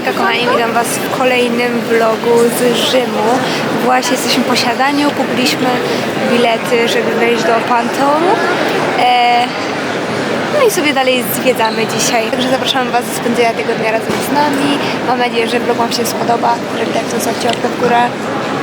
Hejka kochani, witam was w kolejnym vlogu z Rzymu. Właśnie jesteśmy po siadaniu, kupiliśmy bilety, żeby wejść do Panteonu. E, no i sobie dalej zwiedzamy dzisiaj. Także zapraszam was do spędzenia tego dnia razem z nami. Mam nadzieję, że vlog wam się spodoba. Jeżeli tak, to zostawcie łapkę w górę.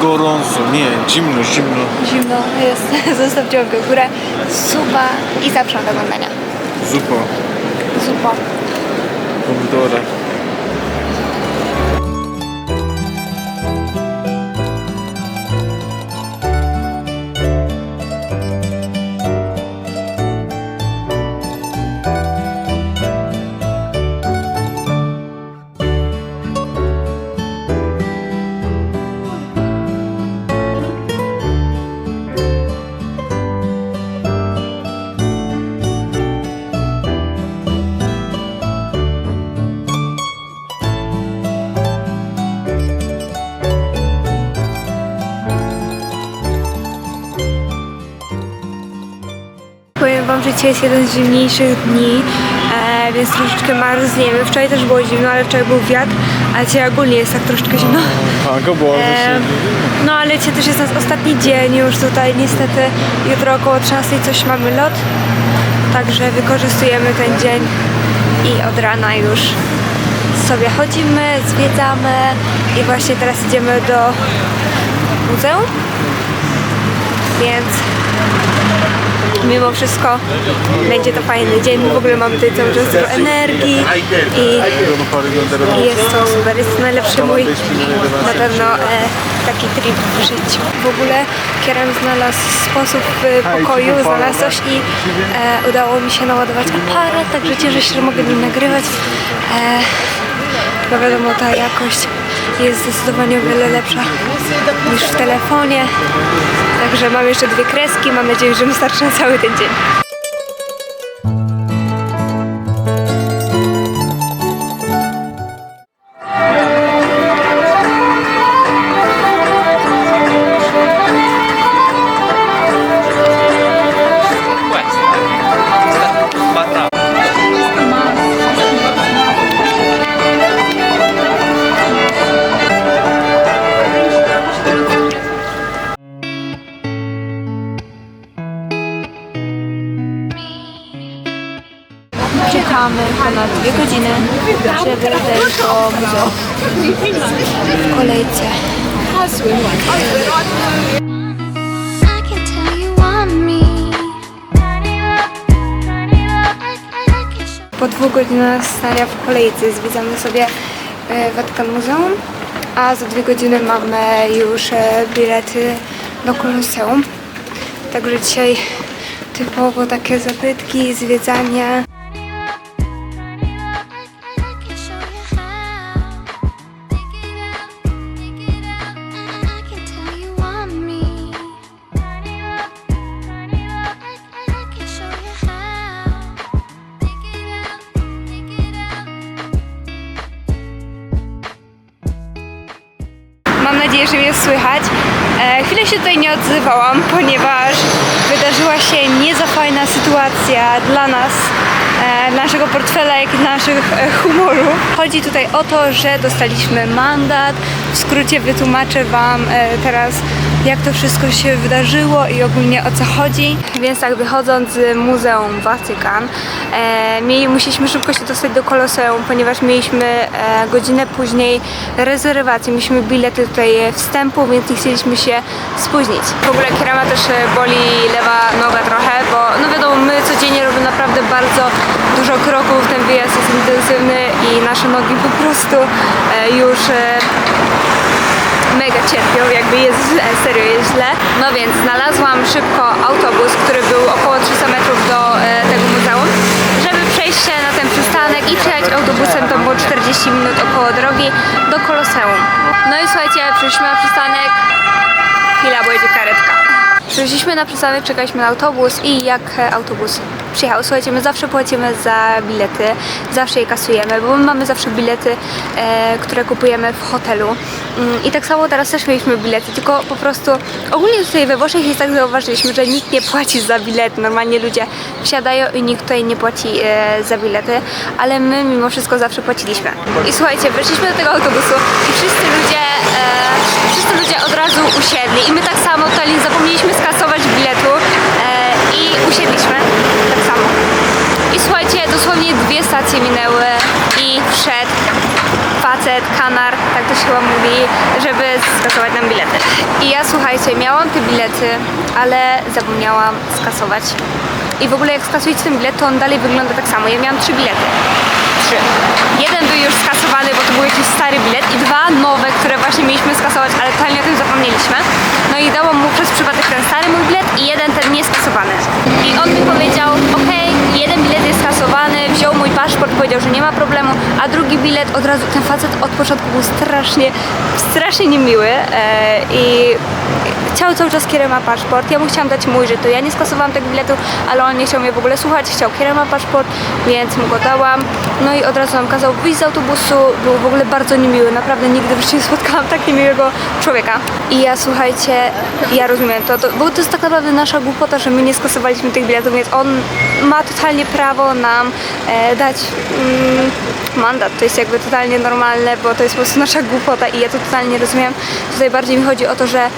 Gorąco, nie, zimno, zimno. Zimno jest, zostawcie łapkę w górę. Suba i zapraszam do oglądania. Zupa, Supa. pomidora. Wam, że dzisiaj jest jeden z zimniejszych dni, e, więc troszeczkę marzniemy. Wczoraj też było zimno, ale wczoraj był wiatr, a dzisiaj ogólnie jest tak troszeczkę zimno. Tak, było E, no ale dzisiaj też jest nasz ostatni dzień już tutaj, niestety jutro około 13 coś mamy lot, także wykorzystujemy ten dzień i od rana już sobie chodzimy, zwiedzamy i właśnie teraz idziemy do muzeum, więc mimo wszystko będzie to fajny dzień. W ogóle mamy tutaj cały czas dużo energii i, i jest to super. Jest to najlepszy mój na pewno e, taki trip w życiu. W ogóle Kieran znalazł sposób w pokoju, znalazł coś i e, udało mi się naładować aparat, także cieszę się, że mogę nim nagrywać. E, no wiadomo, ta jakość jest zdecydowanie o wiele lepsza niż w telefonie. Także mam jeszcze dwie kreski, mam nadzieję, że wystarczy na cały ten dzień. Wejść do muzeum w kolejce. Po dwóch godzinach stania w kolejce zwiedzamy sobie e, Watykan Muzeum, a za dwie godziny mamy już e, bilety do Koloseum. Także dzisiaj typowo takie zabytki, zwiedzanie. Tutaj nie odzywałam, ponieważ wydarzyła się nie za fajna sytuacja dla nas, naszego portfela, jak i naszych e, humorów. Chodzi tutaj o to, że dostaliśmy mandat. W skrócie wytłumaczę Wam e, teraz, jak to wszystko się wydarzyło i ogólnie o co chodzi. Więc tak, wychodząc z Muzeum Watykan, e, musieliśmy szybko się dostać do Koloseum, ponieważ mieliśmy e, godzinę później rezerwację. Mieliśmy bilety tutaj wstępu, więc nie chcieliśmy się spóźnić. W ogóle Kierama też e, boli lewa noga trochę, bo no wiadomo, my codziennie robimy naprawdę bardzo dużo kroków, ten wyjazd jest intensywny i nasze nogi po prostu e, już e, mega cierpią, jakby jest źle, serio jest źle. No więc znalazłam szybko autobus, który był około 300 metrów do e, tego muzeum, żeby przejść się na ten przystanek i przejechać autobusem, to było 40 minut około drogi do Koloseum. No i słuchajcie, przyszliśmy na przystanek, chwila, bo jedzie karetka. Przyszliśmy na przystanek, czekaliśmy na autobus i jak autobus przyjechał, słuchajcie, my zawsze płacimy za bilety, zawsze je kasujemy, bo my mamy zawsze bilety, e, które kupujemy w hotelu. Mm, I tak samo teraz też mieliśmy bilety, tylko po prostu ogólnie tutaj we Włoszech jest tak zauważyliśmy, że nikt nie płaci za bilety. Normalnie ludzie wsiadają i nikt tutaj nie płaci e, za bilety, ale my mimo wszystko zawsze płaciliśmy. I słuchajcie, weszliśmy do tego autobusu i wszyscy ludzie, e, wszyscy ludzie od razu usiedli i my tak samo totalnie zapomnieliśmy skasować biletu e, i usiedliśmy tak samo. I słuchajcie, stacje minęły i wszedł facet, kanar, tak to się chyba mówi, żeby skasować nam bilety. I ja słuchajcie, miałam te bilety, ale zapomniałam skasować. I w ogóle jak skasujecie ten bilet, to on dalej wygląda tak samo. Ja miałam trzy bilety. Trzy. Jeden był już skasowany, bo to był jakiś stary bilet i dwa nowe, które właśnie mieliśmy skasować, ale totalnie o tym zapomnieliśmy. No i dałam mu przez przypadek ten stary mój bilet i jeden ten nieskasowany. I on mi powiedział, paszport, powiedział, że nie ma problemu, a drugi bilet od razu, ten facet od początku był strasznie, strasznie niemiły e, i chciał cały czas kierema paszport. Ja mu chciałam dać mój, że to ja nie skasowałam tego biletu, ale on nie chciał mnie w ogóle słuchać, chciał kierema paszport, więc mu go dałam. No i od razu nam kazał wyjść z autobusu, był w ogóle bardzo niemiły, naprawdę nigdy w życiu nie spotkałam tak niemiłego człowieka. I ja słuchajcie, ja rozumiem to, to bo to jest tak naprawdę nasza głupota, że my nie skasowaliśmy tych biletów, więc on ma totalnie prawo nam e, dać mm, mandat. To jest jakby totalnie normalne, bo to jest po prostu nasza głupota i ja to totalnie rozumiem. Tutaj bardziej mi chodzi o to, że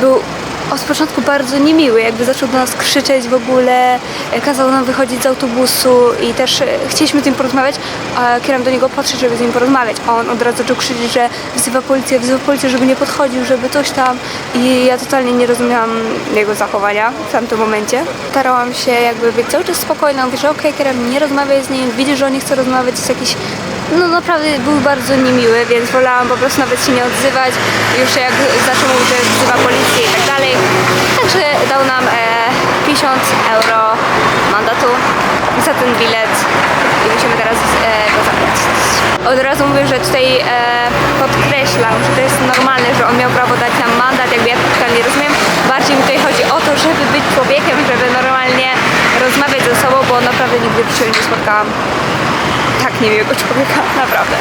był od początku bardzo niemiły, jakby zaczął do nas krzyczeć w ogóle, e, kazał nam wychodzić z autobusu i też e, chcieliśmy z nim porozmawiać, a kieram do niego podszedł, żeby z nim porozmawiać, on od razu zaczął krzyczeć, że wzywa policję, wzywa policję, żeby nie podchodził, żeby coś tam i ja totalnie nie rozumiałam jego zachowania w tamtym momencie. Starałam się jakby być cały czas spokojna, mówię, że okej, kieram, nie rozmawiaj z nim, widzisz, że on nie chce rozmawiać, jest jakiś no naprawdę był bardzo niemiły, więc wolałam po prostu nawet się nie odzywać. Już jak zaczął mówić, że wzywa policję i tak dalej. Także dał nam e, 50 euro mandatu ten bilet i musimy teraz e, go zapłacić. Od razu mówię, że tutaj e, podkreślam, że to jest normalne, że on miał prawo dać nam mandat, jakby ja to totalnie rozumiem. Bardziej mi tutaj chodzi o to, żeby być człowiekiem, żeby normalnie rozmawiać ze sobą, bo naprawdę nigdy w życiu nie spotkałam tak niemiłego człowieka, naprawdę.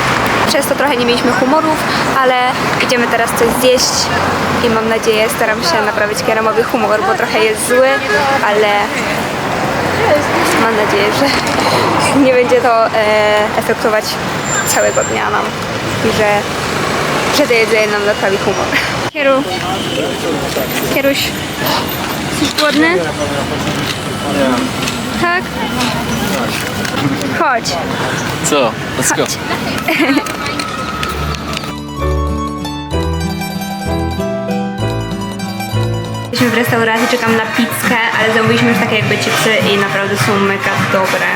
Przez to trochę nie mieliśmy humorów, ale idziemy teraz coś zjeść i mam nadzieję, staram się naprawić kieromowy humor, bo trochę jest zły, ale mam nadzieję, że nie będzie to e, efektować całego dnia nam i że, że to jedzenie nam naprawi humor. Kieru, Kieruś, jesteś głodny? Tak? Chodź. Co? Let's go. Jesteśmy w restauracji, czekam na pizzkę, ale zamówiliśmy już takie jakby chipsy i naprawdę są mega dobre.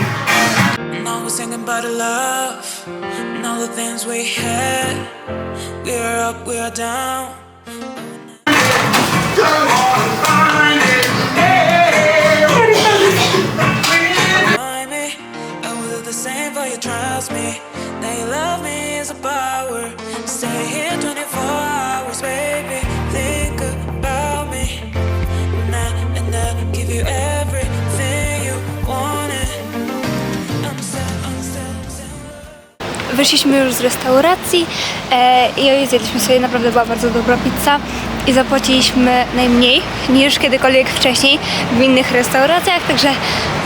Wyszliśmy już z restauracji e, i zjedliśmy sobie, naprawdę była bardzo dobra pizza i zapłaciliśmy najmniej niż kiedykolwiek wcześniej w innych restauracjach, także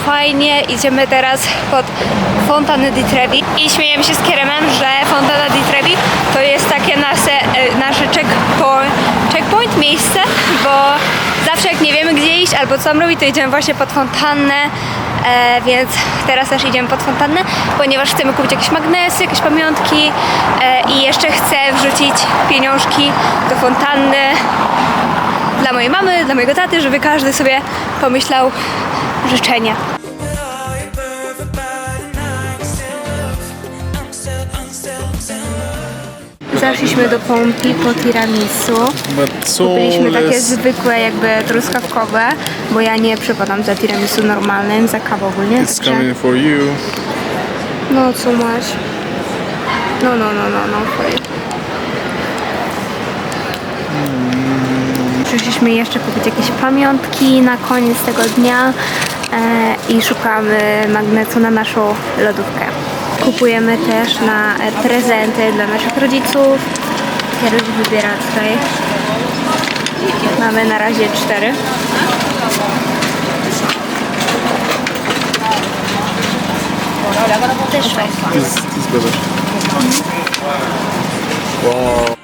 fajnie, idziemy teraz pod Fontana di Trevi i śmiejemy się z Kieremem, że Fontana di Trevi to jest takie nasze, e, nasze checkpoint, checkpoint, miejsce, bo zawsze jak nie wiemy gdzie iść albo co tam robić, to idziemy właśnie pod fontannę E, więc teraz też idziemy pod fontannę, ponieważ chcemy kupić jakieś magnesy, jakieś pamiątki e, i jeszcze chcę wrzucić pieniążki do fontanny dla mojej mamy, dla mojego taty, żeby każdy sobie pomyślał życzenie. Zaszliśmy do Pompi po tiramisu. Kupiliśmy takie zwykłe, jakby truskawkowe, bo ja nie przepadam za tiramisu normalnym, za kawę ogólnie. It's także- coming for you. No, co masz? No, no, no, no, no. Przyszliśmy jeszcze kupić jakieś pamiątki na koniec tego dnia e, i szukamy magnesu na naszą lodówkę. Kupujemy też na e, prezenty dla naszych rodziców. Kieruś wybiera tutaj. Mamy na razie cztery. Też fajnie. Ty, ty zgadzasz. Wow.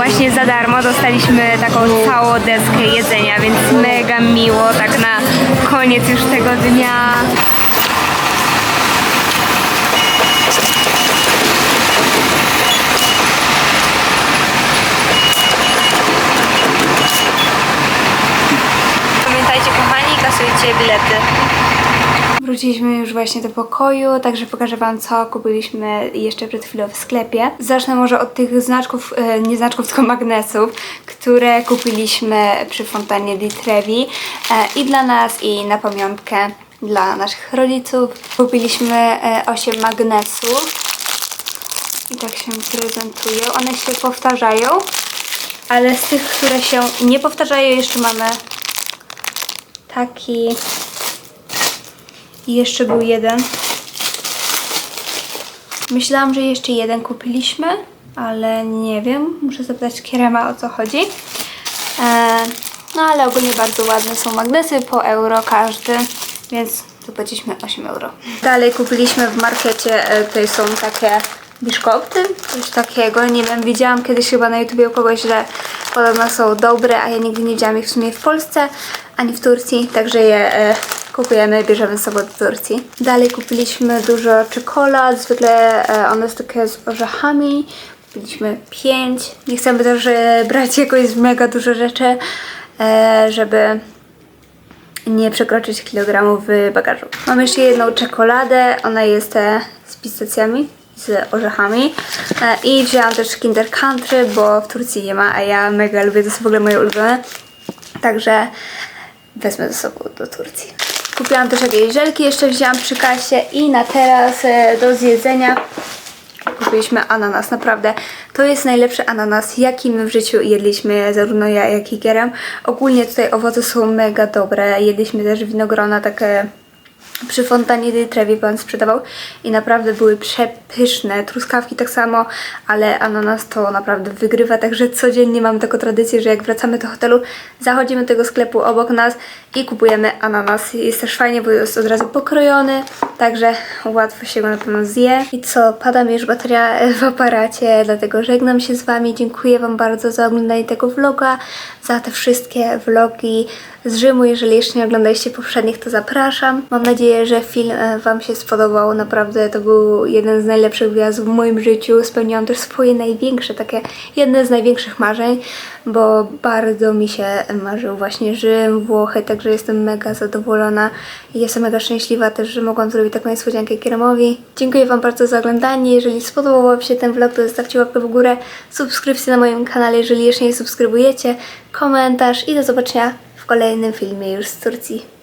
Właśnie za darmo dostaliśmy taką całą deskę jedzenia, więc mega miło tak na koniec już tego dnia. Pamiętajcie kochani, kasujcie bilety. Wróciliśmy już właśnie do pokoju, także pokażę Wam, co kupiliśmy jeszcze przed chwilą w sklepie. Zacznę może od tych znaczków, e, nie znaczków, tylko magnesów, które kupiliśmy przy fontannie di Trevi e, i dla nas, i na pamiątkę dla naszych rodziców. Kupiliśmy e, 8 magnesów i tak się prezentują. One się powtarzają, ale z tych, które się nie powtarzają, jeszcze mamy taki i jeszcze był jeden. Myślałam, że jeszcze jeden kupiliśmy, ale nie wiem. Muszę zapytać Kierema o co chodzi. E, no ale ogólnie bardzo ładne są magnesy, po euro każdy, więc zapłaciliśmy 8 euro. Dalej kupiliśmy w markecie, e, tutaj są takie biszkopty, coś takiego, nie wiem, widziałam kiedyś chyba na YouTubie u kogoś, że podobno są dobre, a ja nigdy nie widziałam ich w sumie w Polsce, ani w Turcji, także je e, kupujemy, bierzemy z sobą do Turcji. Dalej kupiliśmy dużo czekolad, zwykle e, one są takie z orzechami, kupiliśmy 5. Nie chcemy też e, brać jakoś mega dużo rzeczy, e, żeby nie przekroczyć kilogramów w bagażu. Mam jeszcze jedną czekoladę, ona jest z pistacjami, z orzechami i wzięłam też Kinder Country, bo w Turcji nie ma, a ja mega lubię, to jest w ogóle moje ulubione, także wezmę ze sobą do Turcji. Kupiłam też jakieś żelki, jeszcze wzięłam przy kasie i na teraz e, do zjedzenia kupiliśmy ananas, naprawdę. To jest najlepszy ananas, jaki my w życiu jedliśmy, zarówno ja, jak i Kierem. Ogólnie tutaj owoce są mega dobre. Jedliśmy też winogrona takie przy fontannie di Trevi pan sprzedawał i naprawdę były przepyszne. Truskawki tak samo, ale ananas to naprawdę wygrywa, także codziennie mamy taką tradycję, że jak wracamy do hotelu, zachodzimy do tego sklepu obok nas i kupujemy ananas. Jest też fajnie, bo jest od razu pokrojony, także łatwo się go na pewno zje. I co, pada mi już bateria w aparacie, dlatego żegnam się z Wami. Dziękuję Wam bardzo za oglądanie tego vloga, za te wszystkie vlogi z Rzymu. Jeżeli jeszcze nie oglądaliście poprzednich, to zapraszam. Mam nadzieję, że film e, Wam się spodobał. Naprawdę to był jeden z najlepszych wyjazdów w moim życiu. Spełniłam też swoje największe, takie jedne z największych marzeń, bo bardzo mi się marzył właśnie Rzym, Włochy, także jestem mega zadowolona i jestem mega szczęśliwa też, że mogłam zrobić taką niespodziankę Kieremowi. Dziękuję Wam bardzo za oglądanie. Jeżeli spodobał Wam się ten vlog, to zostawcie łapkę w górę, subskrypcję na moim kanale, jeżeli jeszcze nie subskrybujecie, komentarz i do zobaczenia w kolejnym filmie już z Turcji.